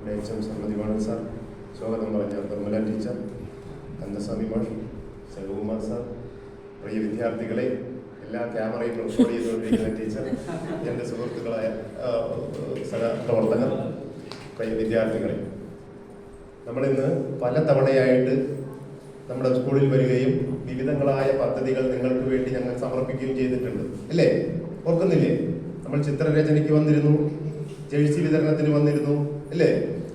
ഇവിടെ H M sir. സ്വാഗതം പറഞ്ഞ നിർമ്മല ടീച്ചർ കന്ദസ്വാമി മാഷ് ശിവകുമാർ സാർ പ്രിയ വിദ്യാർത്ഥികളെ എല്ലാ ക്യാമറയും റെക്കോർഡ് ചെയ്തുകൊണ്ടിരിക്കുന്ന ടീച്ചർ എന്റെ സുഹൃത്തുക്കളായ സഹപ്രവർത്തകർ പ്രിയ വിദ്യാർത്ഥികളെ. നമ്മളിന്ന് പല തവണയായിട്ട് നമ്മുടെ സ്കൂളിൽ വരികയും വിവിധങ്ങളായ പദ്ധതികൾ നിങ്ങൾക്ക് വേണ്ടി ഞങ്ങൾ സമർപ്പിക്കുകയും ചെയ്തിട്ടുണ്ട്. അല്ലേ? ഓർക്കുന്നില്ലേ? നമ്മൾ ചിത്രരചനയ്ക്ക് വന്നിരുന്നു. ജേഴ്സി വിതരണത്തിന് വന്നിരുന്നു അല്ലേ?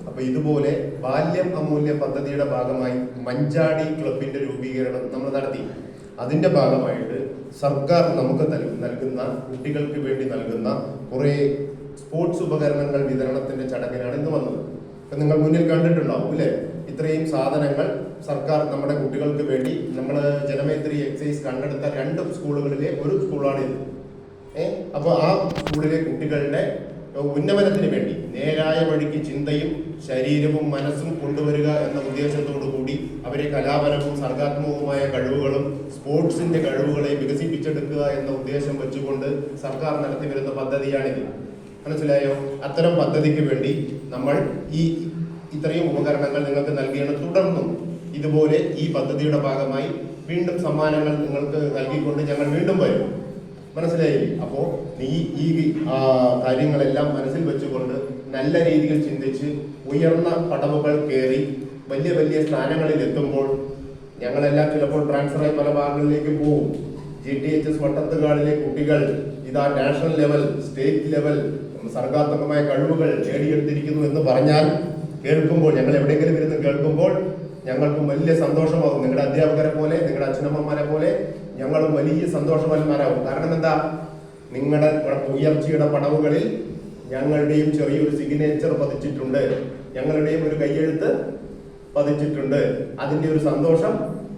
അപ്പൊ ഇതുപോലെ ബാല്യം അമൂല്യ പദ്ധതിയുടെ ഭാഗമായി മഞ്ചാടി ക്ലബിന്റെ രൂപീകരണം നമ്മൾ നടത്തി. അതിന്റെ ഭാഗമായിട്ട് സർക്കാർ നമുക്ക് നൽ- നൽകുന്ന കുട്ടികൾക്ക് വേണ്ടി നൽകുന്ന കുറെ സ്പോർട്സ് ഉപകരണങ്ങൾ വിതരണത്തിന്റെ ചടങ്ങിനാണ് ഇന്ന് വന്നത്. ഇപ്പൊ നിങ്ങൾ മുന്നിൽ കണ്ടിട്ടുണ്ടാവും അല്ലേ? ഇത്രയും സാധനങ്ങൾ സർക്കാർ നമ്മുടെ കുട്ടികൾക്ക് വേണ്ടി നമ്മൾ ജനമേത്രി എക്സൈസ് കണ്ടെടുത്ത രണ്ട് സ്കൂളുകളിലെ ഒരു സ്കൂളാണ് ഇത് ഏ? അപ്പോൾ ആ സ്കൂളിലെ കുട്ടികളുടെ ഉന്നമനത്തിന് വേണ്ടി നേരായ വഴിക്ക് ചിന്തയും ശരീരവും മനസ്സും കൊണ്ടുവരിക എന്ന ഉദ്ദേശത്തോടു കൂടി അവരെ കലാപരവും സർഗാത്മകവുമായ കഴിവുകളും സ്പോർട്സിന്റെ കഴിവുകളെ വികസിപ്പിച്ചെടുക്കുക എന്ന ഉദ്ദേശം വെച്ചുകൊണ്ട് സർക്കാർ നടത്തി വരുന്ന പദ്ധതിയാണിത്. മനസ്സിലായോ? അത്തരം പദ്ധതിക്ക് വേണ്ടി നമ്മൾ ഈ ഇത്രയും ഉപകരണങ്ങൾ നിങ്ങൾക്ക് നൽകിയാണ്. തുടർന്നും ഇതുപോലെ ഈ പദ്ധതിയുടെ ഭാഗമായി വീണ്ടും സമ്മാനങ്ങൾ നിങ്ങൾക്ക് നൽകിക്കൊണ്ട് ഞങ്ങൾ വീണ്ടും വരും. മനസ്സിലായില്ലേ അപ്പോ നീ ഈ കാര്യങ്ങളെല്ലാം മനസ്സിൽ വെച്ചുകൊണ്ട് നല്ല രീതിയിൽ ചിന്തിച്ച് ഉയർന്ന പടവുകൾ കയറി വലിയ വലിയ സ്ഥാനങ്ങളിൽ എത്തുമ്പോൾ ഞങ്ങളെല്ലാം ചിലപ്പോൾ ട്രാൻസ്ഫറായി പല ഭാഗങ്ങളിലേക്ക് പോകും ജി ടി എച്ച് എസ് വട്ടത്തുകാളിലെ കുട്ടികൾ ഇതാ നാഷണൽ ലെവൽ സ്റ്റേറ്റ് ലെവൽ സർഗാത്മകമായ കഴിവുകൾ നേടിയെടുത്തിരിക്കുന്നു എന്ന് പറഞ്ഞാൽ കേൾക്കുമ്പോൾ ഞങ്ങൾ എവിടെയെങ്കിലും ഇരുന്ന് കേൾക്കുമ്പോൾ ഞങ്ങൾക്കും വലിയ സന്തോഷമാകും. നിങ്ങളുടെ അധ്യാപകരെ പോലെ നിങ്ങളുടെ അച്ഛനമ്മമാരെ പോലെ ഞങ്ങളും വലിയ സന്തോഷവാന്മാരാകും. കാരണം എന്താ? നിങ്ങളുടെ ഉയർച്ചയുടെ പടവുകളിൽ ഞങ്ങളുടെയും ചെറിയൊരു സിഗ്നേച്ചർ പതിച്ചിട്ടുണ്ട്. ഞങ്ങളുടെയും ഒരു കയ്യെഴുത്ത് പതിച്ചിട്ടുണ്ട്. അതിന്റെ ഒരു സന്തോഷം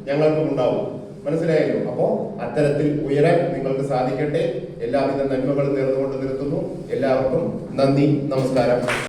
ഞങ്ങൾക്കും ഉണ്ടാവും. മനസ്സിലായല്ലോ? അപ്പോൾ അത്തരത്തിൽ ഉയരാൻ നിങ്ങൾക്ക് സാധിക്കട്ടെ. എല്ലാവിധ നന്മകളും നേർന്നുകൊണ്ട് നിർത്തുന്നു. എല്ലാവർക്കും നന്ദി. നമസ്കാരം.